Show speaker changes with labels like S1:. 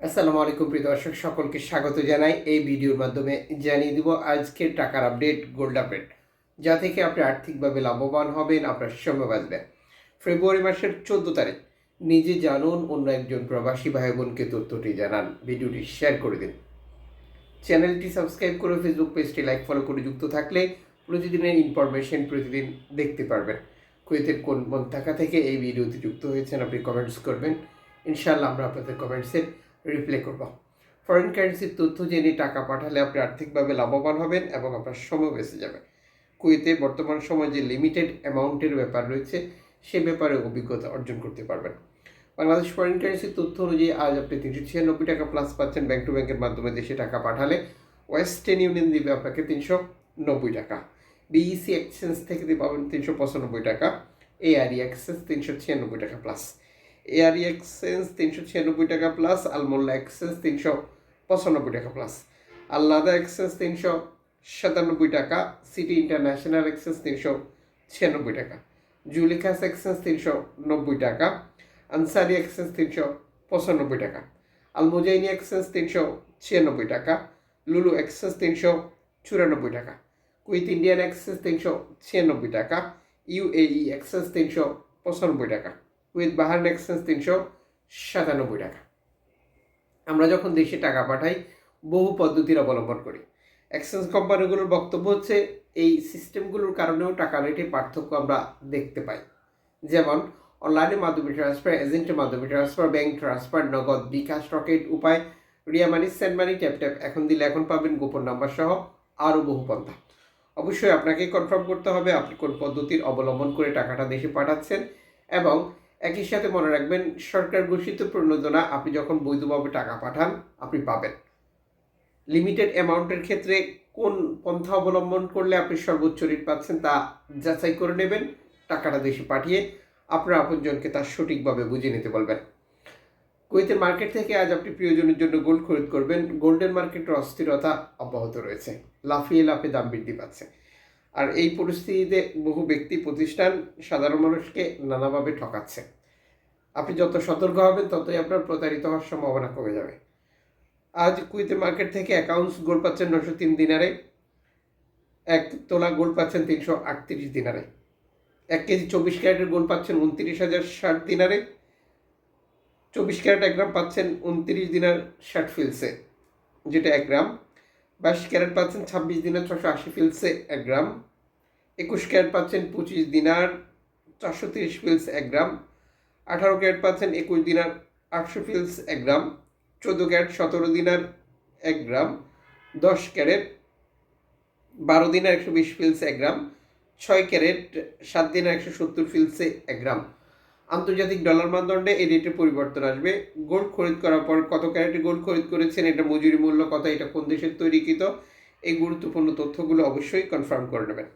S1: আসসালামু আলাইকুম, প্রিয় দর্শক, সকলকে স্বাগত জানাই। এই ভিডিওর মাধ্যমে জানিয়ে দিব আজকের টাকার আপডেট, গোল্ড আপডেট, যা থেকে আপনি আর্থিকভাবে লাভবান হবেন, আপনার সময় বাঁচবে। ফেব্রুয়ারি মাসের চোদ্দ তারিখ, নিজে জানুন, অন্য একজন প্রবাসী ভাই বোনকে তথ্যটি জানান। ভিডিওটি শেয়ার করে দিন। চ্যানেলটি সাবস্ক্রাইব করে ফেসবুক পেজটি লাইক, ফলো করে যুক্ত থাকলে প্রতিদিনের ইনফরমেশন প্রতিদিন দেখতে পারবেন। কুয়েতের কোন মন থাকা থেকে এই ভিডিওতে যুক্ত হয়েছেন, আপনি কমেন্টস করবেন। ইনশাল্লাহ আমরা আপনাদের কমেন্টসের রিপ্লে করব। ফরেন কারেন্সির তথ্য জেনে টাকা পাঠালে আপনি আর্থিকভাবে লাভবান হবেন এবং আপনার সময় বেঁচে যাবে। কুয়েতে বর্তমান সময়ে যে লিমিটেড অ্যামাউন্টের ব্যাপার রয়েছে, সে ব্যাপারে অভিজ্ঞতা অর্জন করতে পারবেন। বাংলাদেশ ফরেন কারেন্সির তথ্য অনুযায়ী আজ আপনি তিনশো ছিয়ানব্বই টাকা প্লাস পাচ্ছেন ব্যাংক টু ব্যাংকের মাধ্যমে দেশে টাকা পাঠালে। ওয়েস্টার্ন ইউনিয়ন দিবে আপনাকে তিনশো নব্বই টাকা। বিইসি এক্সচেঞ্জ থেকে দিয়ে পাবেন তিনশো পঁচানব্বই টাকা। এআরই এক্সচেঞ্জ তিনশো ছিয়ানব্বই টাকা প্লাস এআরই এক্সচেঞ্জ তিনশো ছিয়ানব্বই টাকা প্লাস আলমোল্লা এক্সচেঞ্জ তিনশো পঁচানব্বই টাকা প্লাস আল্লাদা এক্সচেঞ্জ তিনশো সাতানব্বই টাকা সিটি ইন্টারন্যাশনাল এক্সচেঞ্জ তিনশো ছিয়ানব্বই টাকা জুলিখাস এক্সচেঞ্জ তিনশো নব্বই টাকা আনসারি এক্সচেঞ্জ তিনশো পঁচানব্বই টাকা আলমোজাইনি এক্সচেঞ্জ তিনশো ছিয়ানব্বই টাকা লুলু এক্সচেঞ্জ তিনশো চুরানব্বই টাকা কুইথ ইন্ডিয়ান এক্সচেঞ্জ তিনশো ছিয়ানব্বই টাকা ইউএই এক্সচেঞ্জ তিনশো পঁচানব্বই টাকা উইথ বাহারান এক্সচেঞ্জ তিনশো সাতানব্বই টাকা। আমরা যখন দেশে টাকা পাঠাই, বহু পদ্ধতির অবলম্বন করি। এক্সচেঞ্জ কোম্পানিগুলোর বক্তব্য হচ্ছে, এই সিস্টেমগুলোর কারণেও টাকা রেটে পার্থক্য আমরা দেখতে পাই। যেমন অনলাইনের মাধ্যমে ট্রান্সফার এজেন্টের মাধ্যমে transfer bank transfer Nagad bKash Rocket Upay, Ria money send money tap tap এখন দিলে এখন পাবেন গোপন নাম্বার সহ আরও বহু পন্থা। অবশ্যই আপনাকে কনফার্ম করতে হবে, আপনি কোন পদ্ধতির অবলম্বন করে টাকাটা দেশে পাঠাচ্ছেন এবং একই সাথে মনে রাখবেন, সরকার ঘোষিত প্রণোদনা, আপনি যখন বৈধভাবে টাকা পাঠান, আপনি পাবেন। লিমিটেড অ্যামাউন্টের ক্ষেত্রে কোন পন্থা অবলম্বন করলে আপনি সর্বোচ্চ রেট পাচ্ছেন তা যাচাই করে নেবেন, টাকাটা দেশে পাঠিয়ে আপনার আপনজনকে তা সঠিকভাবে বুঝে নিতে বলবেন। কুয়েতের মার্কেট থেকে আজ আপনি প্রিয়জনের জন্য গোল্ড খরিদ করবেন। গোল্ডেন মার্কেটের অস্থিরতা অব্যাহত রয়েছে। লাফিয়ে লাফে দাম বৃদ্ধি পাচ্ছে। আর এই পরিস্থিতিতে বহু ব্যক্তি প্রতিষ্ঠান সাধারণ মানুষকে নানাভাবে ঠকাচ্ছে। আপনি যত সতর্ক হবেন, ততই আপনার প্রতারিত হওয়ার সম্ভাবনা কমে যাবে। আজ কুইতে মার্কেট থেকে অ্যাকাউন্টস গোল্ড পাচ্ছেন নশো তিন দিনারে। এক তোলা গোল্ড পাচ্ছেন তিনশো আটত্রিশ দিনারে। এক কেজি চব্বিশ ক্যারেটের গোল্ড পাচ্ছেন উনত্রিশ হাজার ষাট দিনারে। চব্বিশ ক্যারেট এক গ্রাম পাচ্ছেন উনত্রিশ দিনার ষাট ফিলসে, যেটা এক গ্রাম। বাইশ ক্যারেট পাচ্ছেন, ছাব্বিশ দিনার ছশো আশি ফিলসে এক গ্রাম। একুশ ক্যারেট পাচ্ছেন, পঁচিশ দিনার চারশো তিরিশ ফিলস এক গ্রাম। আঠারো ক্যারেট পাচ্ছেন, একুশ দিনার আটশো ফিলস এক গ্রাম। চোদ্দ ক্যারেট, সতেরো দিনার এক গ্রাম। দশ ক্যারেট, বারো দিনের একশো বিশ ফিলস এক গ্রাম। ছয় ক্যারেট, সাত দিনের একশো সত্তর ফিলসে এক গ্রাম। আন্তর্জাতিক ডলার মানদণ্ডে এই রেটের পরিবর্তন আসবে। গোল্ড খরিদ করার পর কত ক্যারেটে গোল্ড খরিদ করেছেন, এটা মজুরি মূল্য কত, এটা কোন দেশের তৈরিকৃত, এই গুরুত্বপূর্ণ তথ্যগুলো অবশ্যই কনফার্ম করে নেবেন।